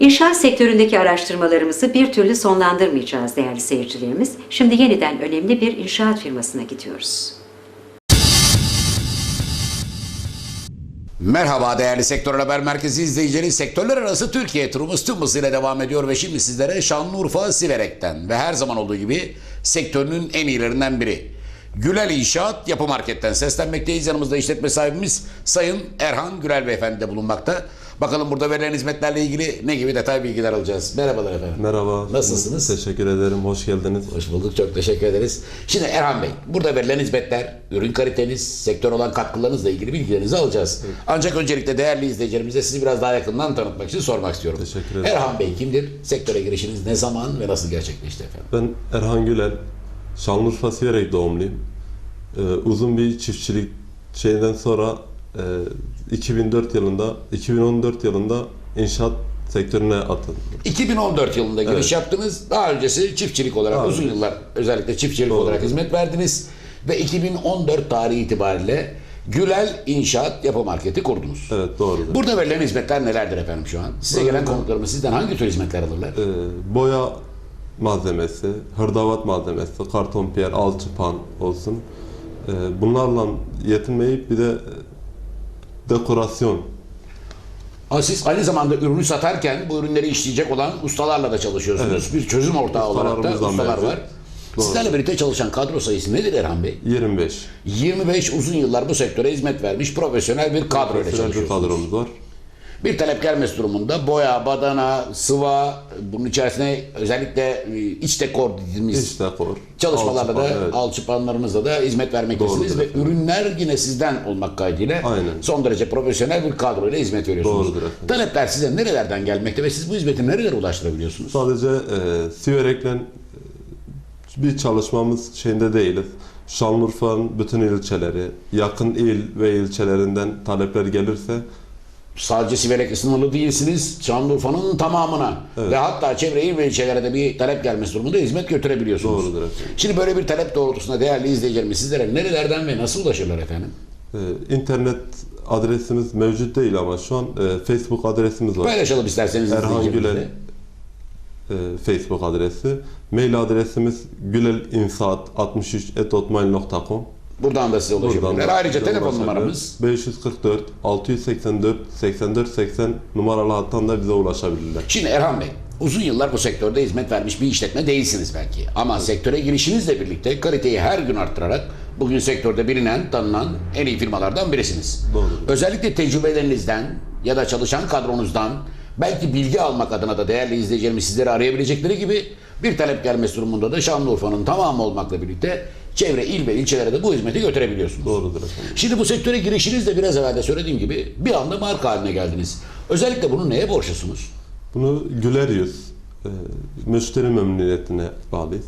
İnşaat sektöründeki araştırmalarımızı bir türlü sonlandırmayacağız değerli seyircilerimiz. Şimdi yeniden önemli bir inşaat firmasına gidiyoruz. Merhaba değerli Sektör Haber Merkezi izleyicileri. Sektörler arası Türkiye turumuz tüm hızıyla devam ediyor ve şimdi sizlere Şanlıurfa Siverek'ten ve her zaman olduğu gibi sektörünün en iyilerinden biri. Gülel İnşaat Yapı Market'ten seslenmekteyiz. Yanımızda işletme sahibimiz Sayın Erhan Gürel Beyefendi de bulunmakta. Bakalım burada verilen hizmetlerle ilgili ne gibi detay bilgiler alacağız. Merhabalar efendim. Merhaba. Nasılsınız? Teşekkür ederim. Hoş geldiniz. Hoş bulduk. Çok teşekkür ederiz. Şimdi Erhan Bey, burada verilen hizmetler, ürün kaliteniz, sektör olan katkılarınızla ilgili bilgilerinizi alacağız. Ancak öncelikle değerli izleyicilerimize sizi biraz daha yakından tanıtmak için sormak istiyorum. Teşekkür ederim. Erhan Bey kimdir? Sektöre girişiniz ne zaman ve nasıl gerçekleşti efendim? Ben Erhan Gülel. Şanlıurfa Siverek doğumluyum. Ee, uzun bir çiftçilik şeyden sonra 2004 yılında, 2014 yılında inşaat sektörüne atıldım. 2014 yılında giriş Evet. yaptınız. Daha öncesi çiftçilik olarak Daha uzun yıllar özellikle çiftçilik Doğru. olarak hizmet verdiniz. Ve 2014 tarihi itibariyle Gülel İnşaat Yapı Marketi kurdunuz. Evet doğrudur. Burada verilen hizmetler nelerdir efendim şu an? Size gelen konuklarımız sizden hangi tür hizmetler alırlar? Ee, boya malzemesi, hırdavat malzemesi, karton piyer, alçıpan olsun. Ee, bunlarla yetinmeyip bir de dekorasyon Ama siz aynı zamanda ürünü satarken bu ürünleri işleyecek olan ustalarla da çalışıyorsunuz. Bir çözüm ortağı olarak da ustalar mevcut. var. Doğru. Sizlerle birlikte çalışan kadro sayısı nedir Erhan Bey? 25. 25 uzun yıllar bu sektöre hizmet vermiş profesyonel bir kadro ile Profesyonel bir çalışıyorsunuz. kadromuz var. Bir talep gelmesi durumunda boya, badana, sıva, bunun içerisine özellikle e, iç dekor dediğimiz İç dekor. çalışmalarda da evet. alçıpanlarınızda da hizmet vermektesiniz ve efendim. ürünler yine sizden olmak kaydıyla Aynen. son derece profesyonel bir kadro ile hizmet veriyorsunuz. Doğrudur efendim. Talepler size nerelerden gelmekte ve siz bu hizmeti nerelere ulaştırabiliyorsunuz? Sadece e, Siverek'le e, bir çalışmamız şeyinde değiliz. Şanlıurfa'nın bütün ilçeleri, yakın il ve ilçelerinden talepler gelirse Sadece Siverek'le sınırlı değilsiniz. Şanlıurfa'nın tamamına ve hatta çevre il ve ilçelere de bir talep gelmesi durumunda hizmet götürebiliyorsunuz. Doğrudur efendim. Şimdi böyle bir talep doğrultusunda değerli izleyicilerimiz sizlere nerelerden ve nasıl ulaşırlar efendim? e, internet adresimiz mevcut değil ama şu an e, Facebook adresimiz var. Paylaşalım isterseniz Erhan. Gülel e, Facebook adresi. Mail adresimiz gülelinsaat63@hotmail.com. Buradan da size ulaşabilirler. Ayrıca telefon numaramız 544 684 84 80 numaralı hattan da bize ulaşabilirler. Şimdi Erhan Bey, uzun yıllar bu sektörde hizmet vermiş bir işletme değilsiniz belki. Ama sektöre girişinizle birlikte kaliteyi her gün arttırarak bugün sektörde bilinen, tanınan en iyi firmalardan birisiniz. Doğru. Özellikle tecrübelerinizden ya da çalışan kadronuzdan belki bilgi almak adına da değerli izleyicilerimiz sizleri arayabilecekleri gibi bir talep gelmesi durumunda da Şanlıurfa'nın tamamı olmakla birlikte çevre il ve ilçelere de bu hizmeti götürebiliyorsunuz. Doğrudur efendim. Şimdi bu sektöre girişinizde biraz evvel de söylediğim gibi bir anda marka haline geldiniz. Özellikle bunu neye borçlusunuz? Bunu güler yüz, e, müşteri memnuniyetine bağlıyız.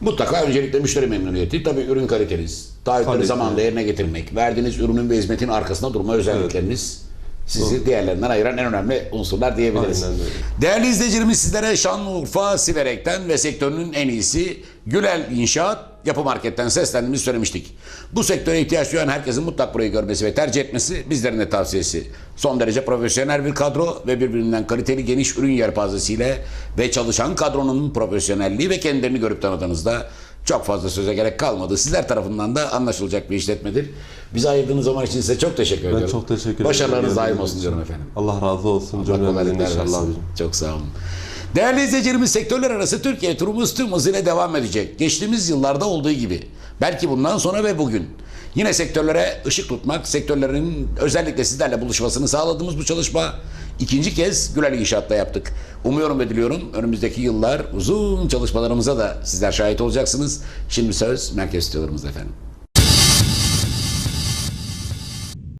Mutlaka öncelikle müşteri memnuniyeti, tabii ürün kaliteniz, taahhütleri zamanında yerine getirmek, verdiğiniz ürünün ve hizmetin arkasında durma özellikleriniz sizi diğerlerinden ayıran en önemli unsurlar diyebiliriz. Değerli izleyicilerimiz sizlere Şanlıurfa Siverek'ten ve sektörünün en iyisi Gülel İnşaat Yapı Market'ten seslendiğimizi söylemiştik. Bu sektöre ihtiyaç duyan herkesin mutlak burayı görmesi ve tercih etmesi bizlerin de tavsiyesi. Son derece profesyonel bir kadro ve birbirinden kaliteli geniş ürün yelpazesiyle ve çalışan kadronun profesyonelliği ve kendilerini görüp tanıdığınızda çok fazla söze gerek kalmadı. Sizler tarafından da anlaşılacak bir işletmedir. Bize ayırdığınız zaman için size çok teşekkür Ben ediyorum. çok teşekkür ederim. Başarılarınız daim olsun diyorum efendim. Allah razı olsun. Allah kolaylıklar inşallah. versin. Çok sağ olun. Değerli izleyicilerimiz sektörler arası Türkiye turumuz tüm hızıyla devam edecek. Geçtiğimiz yıllarda olduğu gibi. Belki bundan sonra ve bugün. Yine sektörlere ışık tutmak, sektörlerin özellikle sizlerle buluşmasını sağladığımız bu çalışma ikinci kez Gülel İnşaat'ta yaptık. Umuyorum ve diliyorum önümüzdeki yıllar uzun çalışmalarımıza da sizler şahit olacaksınız. Şimdi söz merkez stüdyolarımızda efendim.